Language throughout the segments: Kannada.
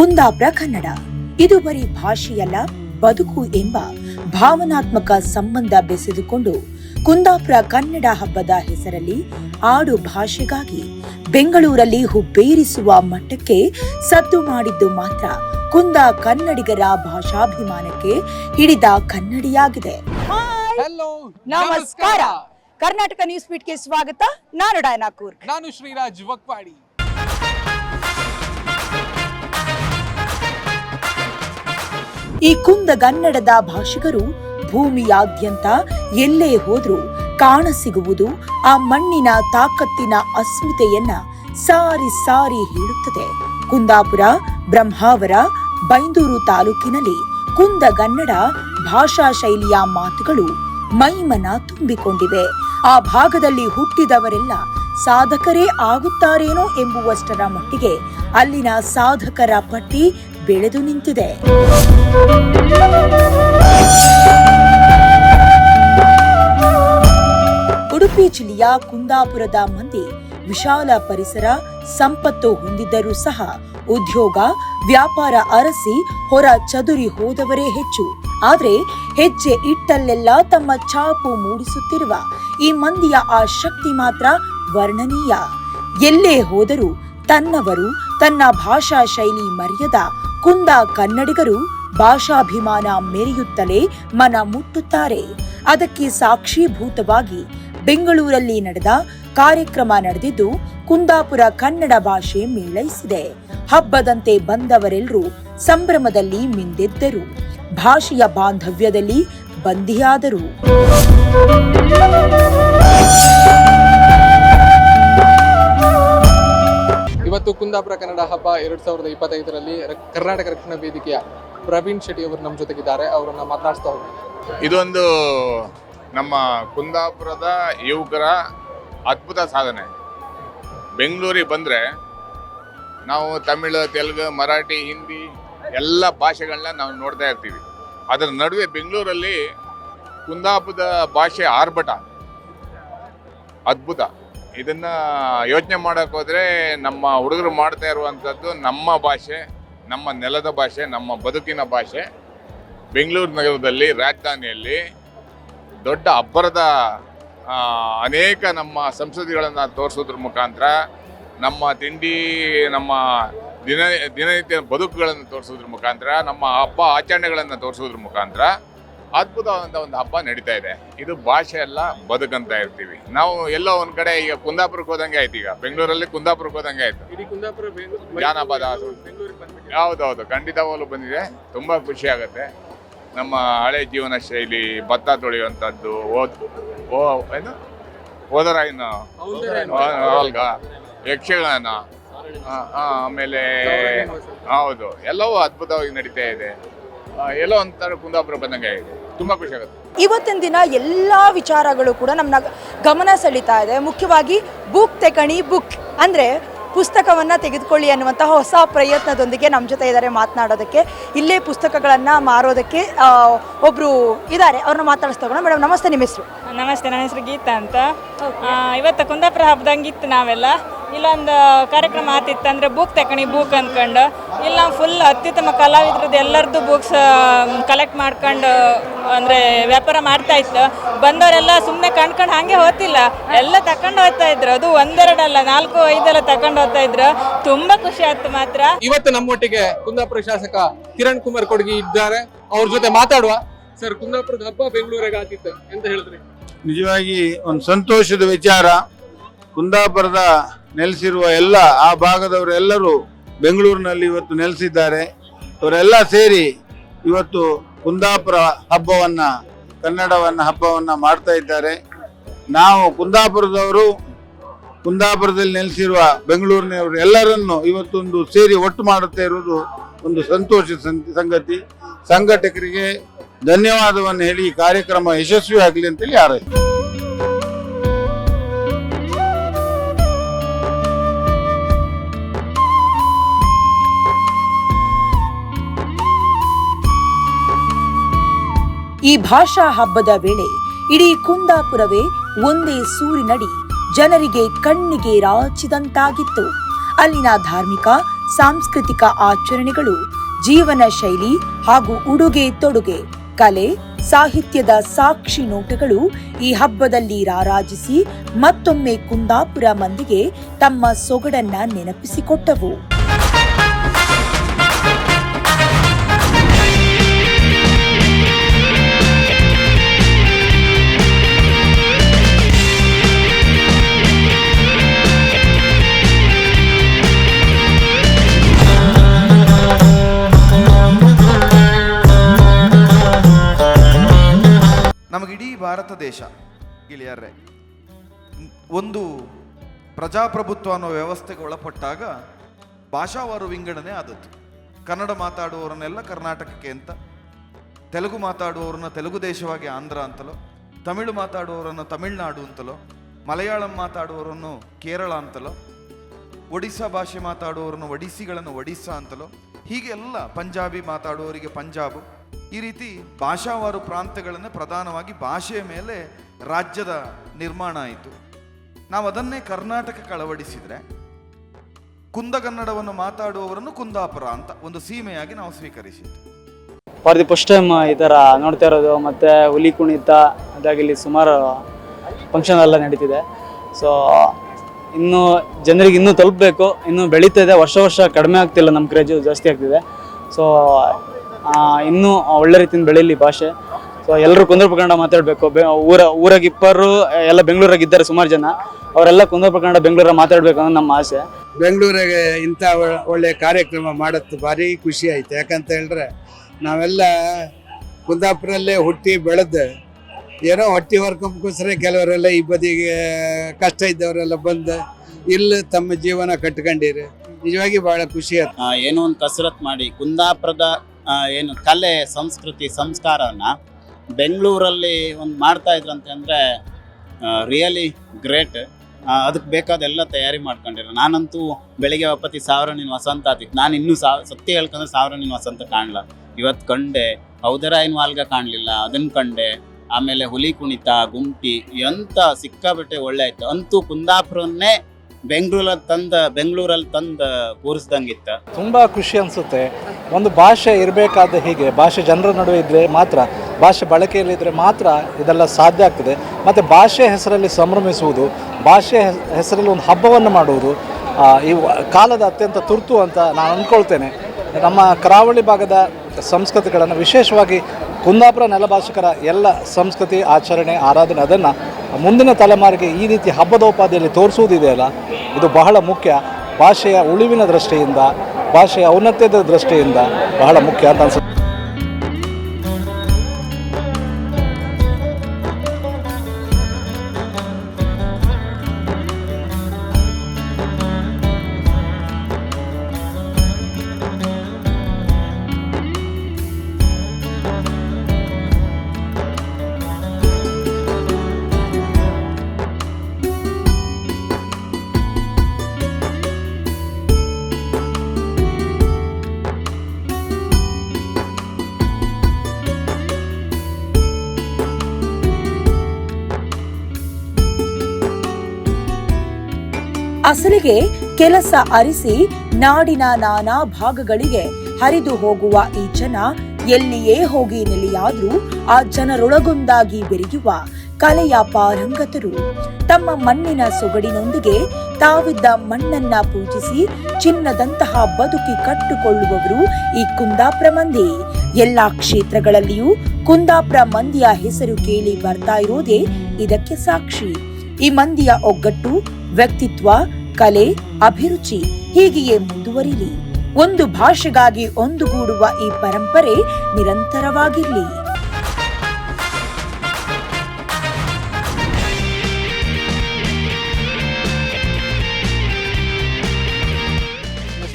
ಕುಂದಾಪುರ ಕನ್ನಡ. ಇದು ಬರೀ ಭಾಷೆಯಲ್ಲ ಬದುಕು ಎಂಬ ಭಾವನಾತ್ಮಕ ಸಂಬಂಧ ಬೆಸೆದುಕೊಂಡು ಕುಂದಾಪುರ ಕನ್ನಡ ಹಬ್ಬದ ಹೆಸರಲ್ಲಿ ಆಡು ಭಾಷೆಗಾಗಿ ಬೆಂಗಳೂರಲ್ಲಿ ಹುಬ್ಬೇರಿಸುವ ಮಟ್ಟಕ್ಕೆ ಸದ್ದು ಮಾಡಿದ್ದು ಮಾತ್ರ ಕುಂದ ಕನ್ನಡಿಗರ ಭಾಷಾಭಿಮಾನಕ್ಕೆ ಹಿಡಿದ ಕನ್ನಡಿಯಾಗಿದೆ. ಹಲೋ ನಮಸ್ಕಾರ. ಕರ್ನಾಟಕ ನ್ಯೂಸ್ ಪೀಟ್ಗೆ ಸ್ವಾಗತ. ನಾನು ಡಾಯನಾಕೂರ್ ನಾನು ಶ್ರೀರಾಜ್ ವಕ್ವಾಡಿ. ಈ ಕುಂದಗನ್ನಡದ ಭಾಷಿಗರು ಭೂಮಿಯಾದ್ಯಂತ ಎಲ್ಲೇ ಹೋದ್ರೂ ಕಾಣಸಿಗುವುದು ಆ ಮಣ್ಣಿನ ತಾಕತ್ತಿನ ಅಸ್ಮಿತೆಯನ್ನ ಸಾರಿ ಸಾರಿ ಹೇಳುತ್ತದೆ. ಕುಂದಾಪುರ, ಬ್ರಹ್ಮಾವರ, ಬೈಂದೂರು ತಾಲೂಕಿನಲ್ಲಿ ಕುಂದಗನ್ನಡ ಭಾಷಾ ಶೈಲಿಯ ಮಾತುಗಳು ಮೈಮನ ತುಂಬಿಕೊಂಡಿವೆ. ಆ ಭಾಗದಲ್ಲಿ ಹುಟ್ಟಿದವರೆಲ್ಲ ಸಾಧಕರೇ ಆಗುತ್ತಾರೇನೋ ಎಂಬುವಷ್ಟರ ಮಟ್ಟಿಗೆ ಅಲ್ಲಿನ ಸಾಧಕರ ಪಟ್ಟಿ ಬೆಳೆದು ನಿಂತಿದೆ. ಉಡುಪಿ ಜಿಲ್ಲೆಯ ಕುಂದಾಪುರದ ಮಂದಿ ವಿಶಾಲ ಪರಿಸರ, ಸಂಪತ್ತು ಹೊಂದಿದ್ದರೂ ಸಹ ಉದ್ಯೋಗ, ವ್ಯಾಪಾರ ಅರಸಿ ಹೊರ ಚದುರಿ ಹೋದವರೇ ಹೆಚ್ಚು. ಆದರೆ ಹೆಜ್ಜೆ ಇಟ್ಟಲ್ಲೆಲ್ಲ ತಮ್ಮ ಛಾಪು ಮೂಡಿಸುತ್ತಿರುವ ಈ ಮಂದಿಯ ಆ ಶಕ್ತಿ ಮಾತ್ರ ವರ್ಣನೀಯ. ಎಲ್ಲೇ ಹೋದರೂ ತನ್ನವರು ತನ್ನ ಭಾಷಾ ಶೈಲಿ ಮರೆಯದ ಕುಂದ ಕನ್ನಡಿಗರು ಭಾಷಾಭಿಮಾನ ಮೆರೆಯುತ್ತಲೇ ಮನ ಮುಟ್ಟುತ್ತಾರೆ. ಅದಕ್ಕೆ ಸಾಕ್ಷೀಭೂತವಾಗಿ ಬೆಂಗಳೂರಲ್ಲಿ ನಡೆದ ಕಾರ್ಯಕ್ರಮ ನಡೆದಿದ್ದು ಕುಂದಾಪುರ ಕನ್ನಡ ಭಾಷೆ ಮೇಳೈಸಿದೆ ಹಬ್ಬದಂತೆ ಬಂದವರೆಲ್ಲರೂ ಸಂಭ್ರಮದಲ್ಲಿ ಮಿಂದೆದ್ದರು. ಭಾಷೆಯ ಬಾಂಧವ್ಯದಲ್ಲಿ ಬಂದಿಯಾದರು ಕುಂದಾಪುರ ಕನ್ನಡ ಹಬ್ಬ ಎರಡ್ ಸಾವಿರದ ಇಪ್ಪತ್ತೈದರಲ್ಲಿ ಕರ್ನಾಟಕ ರಕ್ಷಣಾ ವೇದಿಕೆಯ ಪ್ರವೀಣ್ ಶೆಟ್ಟಿ ಅವರು ನಮ್ಮ ಜೊತೆಗಿದ್ದಾರೆ. ಅವರನ್ನ ಮಾತನಾಡ್ತಾ ಹೋಗಿ ಇದೊಂದು ನಮ್ಮ ಕುಂದಾಪುರದ ಯುವಕರ ಅದ್ಭುತ ಸಾಧನೆ. ಬೆಂಗಳೂರಿಗೆ ಬಂದರೆ ನಾವು ತಮಿಳು, ತೆಲುಗು, ಮರಾಠಿ, ಹಿಂದಿ ಎಲ್ಲ ಭಾಷೆಗಳನ್ನ ನಾವು ನೋಡ್ತಾ ಇರ್ತೀವಿ. ಅದರ ನಡುವೆ ಬೆಂಗಳೂರಲ್ಲಿ ಕುಂದಾಪುರದ ಭಾಷೆ ಆರ್ಭಟ. ಅದ್ಭುತ. ಇದನ್ನ ಯೋಚನೆ ಮಾಡಕ್ ಹೋದ್ರೆ ನಮ್ಮ ಹುಡುಗರು ಮಾಡ್ತಾ ಇರುವಂಥದ್ದು ನಮ್ಮ ಭಾಷೆ, ನಮ್ಮ ನೆಲದ ಭಾಷೆ, ನಮ್ಮ ಬದುಕಿನ ಭಾಷೆ. ಬೆಂಗಳೂರು ನಗರದಲ್ಲಿ, ರಾಜಧಾನಿಯಲ್ಲಿ ದೊಡ್ಡ ಅಬ್ಬರದ ಅನೇಕ ನಮ್ಮ ಸಂಸ್ಕೃತಿಗಳನ್ನು ತೋರಿಸೋದ್ರ ಮುಖಾಂತರ ನಮ್ಮ ತಿಂಡಿ, ನಮ್ಮ ದಿನ, ದಿನನಿತ್ಯ ಬದುಕುಗಳನ್ನು ತೋರಿಸೋದ್ರ ಮುಖಾಂತರ, ನಮ್ಮ ಹಬ್ಬ ಆಚರಣೆಗಳನ್ನು ತೋರಿಸೋದ್ರ ಮುಖಾಂತರ ಅದ್ಭುತವಾದಂಥ ಒಂದು ಹಬ್ಬ ನಡೀತಾ ಇದೆ. ಇದು ಭಾಷೆ ಎಲ್ಲ ಬದುಕಂತ ಇರ್ತೀವಿ. ನಾವು ಎಲ್ಲೋ ಒಂದ್ ಕಡೆ ಈಗ ಕುಂದಾಪುರಕ್ಕೆ ಹೋದಂಗೆ ಆಯ್ತು ಈಗ. ಬೆಂಗಳೂರಲ್ಲಿ ಕುಂದಾಪುರಕ್ಕೆ ಹೋದಂಗೆ ಆಯ್ತು. ಜಾನಪದ ಹೌದೌದು ಖಂಡಿತವಾಗ್ಲೂ ಬಂದಿದೆ. ತುಂಬಾ ಖುಷಿ ಆಗುತ್ತೆ. ನಮ್ಮ ಹಳೆ ಜೀವನ ಶೈಲಿ ಭತ್ತ ತೊಳೆಯುವಂಥದ್ದು ಓದ್ ಓ ಏನು? ಓದರಾಯಿನ ಯಕ್ಷಗಾನ. ಆಮೇಲೆ ಹೌದು ಎಲ್ಲವೂ ಅದ್ಭುತವಾಗಿ ನಡೀತಾ ಇದೆ. ಎಲ್ಲೋ ಒಂಥರ ಕುಂದಾಪುರ ಬಂದಂಗೆ ಆಗಿದೆ. ತುಂಬಾ ಖುಷಿ ಆಗುತ್ತೆ. ಇವತ್ತಿನ ದಿನ ಎಲ್ಲ ವಿಚಾರಗಳು ಕೂಡ ನಮ್ಮನ್ನ ಗಮನ ಸೆಳೀತಾ ಇದೆ. ಮುಖ್ಯವಾಗಿ ಬುಕ್ ತೆಕಣಿ ಬುಕ್ ಅಂದರೆ ಪುಸ್ತಕವನ್ನು ತೆಗೆದುಕೊಳ್ಳಿ ಅನ್ನುವಂತಹ ಹೊಸ ಪ್ರಯತ್ನದೊಂದಿಗೆ ನಮ್ಮ ಜೊತೆ ಇದ್ದಾರೆ ಮಾತನಾಡೋದಕ್ಕೆ. ಇಲ್ಲೇ ಪುಸ್ತಕಗಳನ್ನು ಮಾರೋದಕ್ಕೆ ಒಬ್ಬರು ಒಬ್ರು ಇದ್ದಾರೆ ಅವ್ರನ್ನ ಮಾತಾಡಿಸ್ತಾ ಮೇಡಮ್ ನಮಸ್ತೆ ನಿಮ್ಮ ಹೆಸರು? ನಮಸ್ತೆ ನನ್ನ ಹೆಸರು ಗೀತಾ ಅಂತ. ಇವತ್ತು ಕುಂದಾಪುರ ಹಬ್ಬದಂಗಿತ್ತು ನಾವೆಲ್ಲ. ಇಲ್ಲೊಂದು ಕಾರ್ಯಕ್ರಮ ಆತಿತ್ತು ಅಂದರೆ ಬುಕ್ ತಕಣಿ ಬುಕ್ ಅಂದ್ಕೊಂಡು ಇಲ್ಲಿ ನಾವು ಫುಲ್ ಅತ್ಯುತ್ತಮ ಕಲಾವಿದ್ರದ್ದು ಎಲ್ಲರದ್ದು ಬುಕ್ಸ್ ಕಲೆಕ್ಟ್ ಮಾಡ್ಕೊಂಡು ಅಂದರೆ ವ್ಯಾಪಾರ ಮಾಡ್ತಾ ಇತ್ತು. ಬಂದವರೆಲ್ಲ ಸುಮ್ಮನೆ ಕಣ್ಕೊಂಡು ಹಾಗೆ ಹೋಗ್ತಿಲ್ಲ ಎಲ್ಲ ತಕೊಂಡು ಹೋಗ್ತಾ ಇದ್ರು. ಅದು ಒಂದೆರಡಲ್ಲ ನಾಲ್ಕು ಐದೆಲ್ಲ ತಕೊಂಡು ಹೋಗ್ತಾ ಇದ್ರು. ತುಂಬ ಖುಷಿ ಆಯ್ತು ಮಾತ್ರ. ಇವತ್ತು ನಮ್ಮೊಟ್ಟಿಗೆ ಕುಂದಾಪುರ ಶಾಸಕ ಕಿರಣ್ ಕುಮಾರ್ ಕೊಡುಗೆ ಇದ್ದಾರೆ. ಅವ್ರ ಜೊತೆ ಮಾತಾಡುವ. ಸರ್ ಕುಂದಾಪುರದ ಹಬ್ಬ ಬೆಂಗಳೂರಿಗೆ ಆತಿತ್ತು. ಅಂತ ಹೇಳಿದ್ರಿ? ನಿಜವಾಗಿ ಒಂದು ಸಂತೋಷದ ವಿಚಾರ. ಕುಂದಾಪುರದ ನೆಲೆಸಿರುವ ಎಲ್ಲ ಆ ಭಾಗದವರೆಲ್ಲರೂ ಬೆಂಗಳೂರಿನಲ್ಲಿ ಇವತ್ತು ನೆಲೆಸಿದ್ದಾರೆ. ಅವರೆಲ್ಲ ಸೇರಿ ಇವತ್ತು ಕುಂದಾಪುರ ಹಬ್ಬವನ್ನು, ಕನ್ನಡವನ್ನು ಹಬ್ಬವನ್ನು ಮಾಡ್ತಾ ಇದ್ದಾರೆ. ನಾವು ಕುಂದಾಪುರದವರು, ಕುಂದಾಪುರದಲ್ಲಿ ನೆಲೆಸಿರುವ ಬೆಂಗಳೂರಿನವರು ಎಲ್ಲರನ್ನು ಇವತ್ತೊಂದು ಸೇರಿ ಒಟ್ಟು ಮಾಡುತ್ತಾ ಇರುವುದು ಒಂದು ಸಂತೋಷ ಸಂಗತಿ. ಸಂಘಟಕರಿಗೆ ಧನ್ಯವಾದವನ್ನು ಹೇಳಿ ಕಾರ್ಯಕ್ರಮ ಯಶಸ್ವಿ ಆಗಲಿ ಅಂತೇಳಿ ಹಾರೈಸ್ತೀನಿ. ಈ ಭಾಷಾ ಹಬ್ಬದ ವೇಳೆ ಇಡೀ ಕುಂದಾಪುರವೇ ಒಂದೇ ಸೂರಿನಡಿ ಜನರಿಗೆ ಕಣ್ಣಿಗೆ ರಾಚಿದಂತಾಗಿತ್ತು. ಅಲ್ಲಿನ ಧಾರ್ಮಿಕ, ಸಾಂಸ್ಕೃತಿಕ ಆಚರಣೆಗಳು, ಜೀವನ ಶೈಲಿ ಹಾಗೂ ಉಡುಗೆ ತೊಡುಗೆ, ಕಲೆ, ಸಾಹಿತ್ಯದ ಸಾಕ್ಷಿ ನೋಟಗಳು ಈ ಹಬ್ಬದಲ್ಲಿ ರಾರಾಜಿಸಿ ಮತ್ತೊಮ್ಮೆ ಕುಂದಾಪುರ ಮಂದಿಗೆ ತಮ್ಮ ಸೊಗಡನ್ನ ನೆನಪಿಸಿಕೊಟ್ಟವು. ಭಾರತ ದೇಶ, ಗೆಳೆಯರೇ, ಒಂದು ಪ್ರಜಾಪ್ರಭುತ್ವ ಅನ್ನೋ ವ್ಯವಸ್ಥೆಗೆ ಒಳಪಟ್ಟಾಗ ಭಾಷಾವಾರು ವಿಂಗಡಣೆ ಆದದ್ದು. ಕನ್ನಡ ಮಾತಾಡುವವರನ್ನೆಲ್ಲ ಕರ್ನಾಟಕಕ್ಕೆ ಅಂತ, ತೆಲುಗು ಮಾತಾಡುವವರನ್ನ ತೆಲುಗು ದೇಶವಾಗಿ ಆಂಧ್ರ ಅಂತಲೋ, ತಮಿಳು ಮಾತಾಡುವವರನ್ನು ತಮಿಳುನಾಡು ಅಂತಲೋ, ಮಲಯಾಳಂ ಮಾತಾಡುವವರನ್ನು ಕೇರಳ ಅಂತಲೋ, ಒಡಿಸ್ಸಾ ಭಾಷೆ ಮಾತಾಡುವವರನ್ನು ಒಡಿಸ್ಸಿಗಳನ್ನು ಒಡಿಸ್ಸಾ ಅಂತಲೋ ಹೀಗೆಲ್ಲ ಪಂಜಾಬಿ ಮಾತಾಡುವವರಿಗೆ ಪಂಜಾಬು ಈ ರೀತಿ ಭಾಷಾವಾರು ಪ್ರಾಂತ್ಯಗಳನ್ನು ಪ್ರಧಾನವಾಗಿ ಭಾಷೆಯ ಮೇಲೆ ರಾಜ್ಯದ ನಿರ್ಮಾಣ ಆಯಿತು. ನಾವು ಅದನ್ನೇ ಕರ್ನಾಟಕಕ್ಕೆ ಅಳವಡಿಸಿದರೆ ಕುಂದಗನ್ನಡವನ್ನು ಮಾತಾಡುವವರನ್ನು ಕುಂದಾಪುರ ಅಂತ ಒಂದು ಸೀಮೆಯಾಗಿ ನಾವು ಸ್ವೀಕರಿಸಿದ್ದು. ಫಾರ್ ದಿ ಫಸ್ಟ್ ಟೈಮ್ ಈ ಥರ ನೋಡ್ತಾ ಇರೋದು, ಮತ್ತು ಹುಲಿ ಕುಣಿತ, ಅದಾಗಿ ಇಲ್ಲಿ ಸುಮಾರು ಫಂಕ್ಷನ್ ಎಲ್ಲ ನಡೀತಿದೆ. ಸೊ ಇನ್ನೂ ಜನರಿಗೆ ಇನ್ನೂ ತಲುಪಬೇಕು, ಇನ್ನೂ ಬೆಳೀತಾ ಇದೆ. ವರ್ಷ ವರ್ಷ ಕಡಿಮೆ ಆಗ್ತಿಲ್ಲ, ನಮ್ಮ ಕ್ರೇಜು ಜಾಸ್ತಿ ಆಗ್ತಿದೆ. ಸೊ ಇನ್ನೂ ಒಳ್ಳೆ ರೀತಿಯಿಂದ ಬೆಳೀಲಿ ಭಾಷೆ. ಸೊ ಎಲ್ಲರೂ ಕುಂದ್ರ ಕನ್ನಡ ಮಾತಾಡಬೇಕು. ಬೆ ಊರ ಊರಾಗ ಇಪ್ಪರು ಎಲ್ಲ ಬೆಂಗಳೂರಾಗ ಇದ್ದಾರೆ ಸುಮಾರು ಜನ. ಅವರೆಲ್ಲ ಕುಂದ್ರ ಕನ್ನಡ ಬೆಂಗಳೂರಾಗ ಮಾತಾಡಬೇಕು ಅನ್ನೋ ನಮ್ಮ ಆಸೆ. ಬೆಂಗಳೂರಿಗೆ ಇಂಥ ಒಳ್ಳೆಯ ಒಳ್ಳೆ ಕಾರ್ಯಕ್ರಮ ಮಾಡತ್ತು ಭಾರಿ ಖುಷಿ ಆಯ್ತು. ಯಾಕಂತ ಹೇಳಿದ್ರೆ ನಾವೆಲ್ಲ ಕುಂದಾಪುರಲ್ಲೇ ಹುಟ್ಟಿ ಬೆಳೆದು ಏನೋ ಹೊಟ್ಟಿ ಹೊರ್ಕೊಂಬಕ್ಕೋಸ್ಕರ ಕೆಲವರೆಲ್ಲ ಈ ಬದಿಗೆ ಕಷ್ಟ ಇದ್ದವರೆಲ್ಲ ಬಂದು ಇಲ್ಲಿ ತಮ್ಮ ಜೀವನ ಕಟ್ಕೊಂಡಿರಿ. ನಿಜವಾಗಿ ಭಾಳ ಖುಷಿ ಆಯ್ತು. ಏನೋ ಒಂದು ಕಸರತ್ ಮಾಡಿ. ಕುಂದಾಪುರದ ಏನು ಕಲೆ, ಸಂಸ್ಕೃತಿ, ಸಂಸ್ಕಾರನ ಬೆಂಗಳೂರಲ್ಲಿ ಒಂದು ಮಾಡ್ತಾ ಇದ್ರು ಅಂತಂದರೆ ರಿಯಲಿ ಗ್ರೇಟ್ ಅದಕ್ಕೆ ಬೇಕಾದ ಎಲ್ಲ ತಯಾರಿ ಮಾಡ್ಕೊಂಡಿರೋ ನಾನಂತೂ ಬೆಳಿಗ್ಗೆ ಒಪ್ಪತ್ತಿ ಸಾವಿರ ನೀನು ವಸಂತ ಆತಿತ್ತು ನಾನು ಇನ್ನೂ ಸಾವ್ ಸತ್ಯ ಹೇಳ್ಕೊಂಡ್ರೆ ಸಾವಿರ ನೀನು ವಸಂತ ಕಾಣಲ್ಲ ಇವತ್ತು ಕಂಡೆ ಹೌದರಾಯಿನ ವಾಲ್ಗ ಕಾಣಲಿಲ್ಲ ಅದನ್ನು ಕಂಡೆ, ಆಮೇಲೆ ಹುಲಿ ಕುಣಿತ, ಗುಂಪಿ ಎಂಥ ಸಿಕ್ಕಾಬಿಟ್ಟೆ ಒಳ್ಳೆ ಆಯಿತು. ಅಂತೂ ಕುಂದಾಪುರನ್ನೇ ಬೆಂಗಳೂರಲ್ಲಿ ತಂದ ಬೆಂಗಳೂರಲ್ಲಿ ತಂದ ಕೂರಿಸ್ದಂಗಿತ್ತ. ತುಂಬ ಖುಷಿ ಅನಿಸುತ್ತೆ. ಒಂದು ಭಾಷೆ ಇರಬೇಕಾದ ಹೀಗೆ, ಭಾಷೆ ಜನರ ನಡುವೆ ಇದ್ದರೆ ಮಾತ್ರ, ಭಾಷೆ ಬಳಕೆಯಲ್ಲಿದ್ದರೆ ಮಾತ್ರ ಇದೆಲ್ಲ ಸಾಧ್ಯ ಆಗ್ತದೆ. ಮತ್ತು ಭಾಷೆ ಹೆಸರಲ್ಲಿ ಸಂಭ್ರಮಿಸುವುದು, ಭಾಷೆ ಹೆಸ್- ಹೆಸರಲ್ಲಿ ಒಂದು ಹಬ್ಬವನ್ನು ಮಾಡುವುದು ಈ ಕಾಲದ ಅತ್ಯಂತ ತುರ್ತು ಅಂತ ನಾನು ಅಂದ್ಕೊಳ್ತೇನೆ. ನಮ್ಮ ಕರಾವಳಿ ಭಾಗದ ಸಂಸ್ಕೃತಿಗಳನ್ನು ವಿಶೇಷವಾಗಿ ಕುಂದಾಪುರ ನೆಲಭಾಷಿಕರ ಎಲ್ಲ ಸಂಸ್ಕೃತಿ, ಆಚರಣೆ, ಆರಾಧನೆ, ಅದನ್ನು ಮುಂದಿನ ತಲೆಮಾರಿಗೆ ಈ ರೀತಿ ಹಬ್ಬದೋಪಾದಿಯಲ್ಲಿ ತೋರಿಸುವುದಿದೆಯಲ್ಲ, ಇದು ಬಹಳ ಮುಖ್ಯ. ಭಾಷೆಯ ಉಳಿವಿನ ದೃಷ್ಟಿಯಿಂದ, ಭಾಷೆಯ ಔನ್ನತ್ಯದ ದೃಷ್ಟಿಯಿಂದ ಬಹಳ ಮುಖ್ಯ ಅಂತ ಅನ್ಸುತ್ತೆ. ಅಸಲಿಗೆ ಕೆಲಸ ಅರಿಸಿ ನಾಡಿನ ನಾನಾ ಭಾಗಗಳಿಗೆ ಹರಿದು ಹೋಗುವ ಈ ಜನ ಎಲ್ಲಿಯೇ ಹೋಗಿ ನೆಲೆಯಾದರೂ ಆ ಜನರೊಳಗೊಂದಾಗಿ ಬೆರೆಯುವ ಕಲೆಯ ಪಾರಂಗತರು. ತಮ್ಮ ಮಣ್ಣಿನ ಸೊಗಡಿನೊಂದಿಗೆ ತಾವಿದ್ದ ಮಣ್ಣನ್ನ ಪೂಜಿಸಿ ಚಿನ್ನದಂತಹ ಬದುಕಿ ಕಟ್ಟುಕೊಳ್ಳುವವರು ಈ ಕುಂದಾಪುರ ಮಂದಿ ಎಲ್ಲಾ ಕ್ಷೇತ್ರಗಳಲ್ಲಿಯೂ ಕುಂದಾಪುರ ಮಂದಿಯ ಹೆಸರು ಕೇಳಿ ಬರ್ತಾ ಇರೋದೇ ಇದಕ್ಕೆ ಸಾಕ್ಷಿ. ಈ ಮಂದಿಯ ಒಗ್ಗಟ್ಟು ವ್ಯಕ್ತಿತ್ವ ಕಲೆ, ಅಭಿರುಚಿ ಹೀಗೆಯೇ ಮುಂದುವರಿಲಿ. ಒಂದು ಭಾಷೆಗಾಗಿ ಒಂದುಗೂಡುವ ಈ ಪರಂಪರೆ ನಿರಂತರವಾಗಿರಲಿ.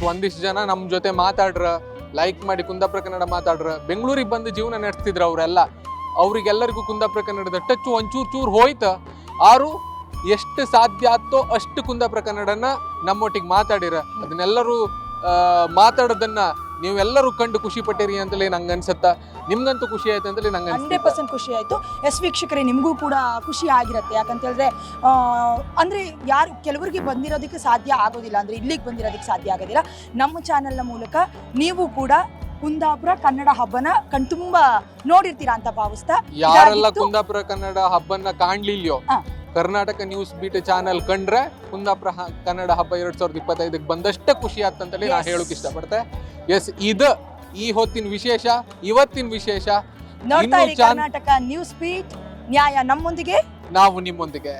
ಒಂದಿಷ್ಟು ಜನ ನಮ್ಮ ಜೊತೆ ಮಾತಾಡ್ರ ಲೈಕ್ ಮಾಡಿ ಕುಂದಾಪುರ ಕನ್ನಡ ಮಾತಾಡ್ರ, ಬೆಂಗಳೂರಿಗೆ ಬಂದು ಜೀವನ ನಡೆಸ್ತಿದ್ರು ಅವರೆಲ್ಲ. ಅವ್ರಿಗೆಲ್ಲರಿಗೂ ಕುಂದಾಪುರ ಕನ್ನಡದ ಟಚ್ ಒಂಚೂರು ಚೂರು ಹೋಯ್ತ. ಆರು ಎಷ್ಟು ಸಾಧ್ಯ ಆಗ್ತೋ ಅಷ್ಟು ಕುಂದಾಪುರ ಕನ್ನಡನ ನಮ್ಮೊಟ್ಟಿಗೆ ಮಾತಾಡಿರ. ಅದನ್ನೆಲ್ಲರೂ ಮಾತಾಡೋದನ್ನ ನೀವೆಲ್ಲರೂ ಕಂಡು ಖುಷಿ ಪಟ್ಟಿರಿ ಅಂತಲೇ ನಂಗೆ ಅನ್ಸುತ್ತಾ. ನಿಮ್ಗಂತೂ ಖುಷಿ ಆಯ್ತು ಅಂತಲೇ ನಂಗೆ ಹಂಡ್ರೆಡ್ ಪರ್ಸೆಂಟ್ ಖುಷಿ ಆಯಿತು. ಎಸ್ ವೀಕ್ಷಕರೇ ನಿಮಗೂ ಕೂಡ ಖುಷಿ ಆಗಿರುತ್ತೆ. ಯಾಕಂತ ಹೇಳಿದ್ರೆ ಆ, ಅಂದ್ರೆ ಯಾರು ಕೆಲವರಿಗೆ ಬಂದಿರೋದಕ್ಕೆ ಸಾಧ್ಯ ಆಗೋದಿಲ್ಲ. ಅಂದ್ರೆ ಇಲ್ಲಿಗೆ ಬಂದಿರೋದಕ್ಕೆ ಸಾಧ್ಯ ಆಗೋದಿಲ್ಲ. ನಮ್ಮ ಚಾನೆಲ್ನ ಮೂಲಕ ನೀವು ಕೂಡ ಕುಂದಾಪುರ ಕನ್ನಡ ಹಬ್ಬನ ಕಣ್ತುಂಬ ನೋಡಿರ್ತೀರಾ ಅಂತ ಭಾವಿಸ್ತಾ ಯಾರೆಲ್ಲ ಕುಂದಾಪುರ ಕನ್ನಡ ಹಬ್ಬನ ಕಾಣ್ಲಿಲ್ಯೋ. ಕರ್ನಾಟಕ ನ್ಯೂಸ್ ಬೀಟ್ ಚಾನೆಲ್ ಕಂಡ್ರೆ ಕುಂದಾಪುರ ಕನ್ನಡ ಹಬ್ಬ ಎರಡ್ ಸಾವಿರದ ಇಪ್ಪತ್ತೈದಕ್ಕೆ ಬಂದಷ್ಟೇ ಖುಷಿ ಆತಂತೇಳಿ ನಾ ಹೇಳೋಕೆ ಇಷ್ಟಪಡ್ತೆ. ಎಸ್ ಇದ ಈ ಹೊತ್ತಿನ ವಿಶೇಷ ಇವತ್ತಿನ ವಿಶೇಷ. ನೋಡ್ತಾ ಇರಿ ಕರ್ನಾಟಕ ನ್ಯೂಸ್ ಬೀಟ್ ನ್ಯಾಯ ನಮ್ಮೊಂದಿಗೆ. ನಾವು ನಿಮ್ಮೊಂದಿಗೆ.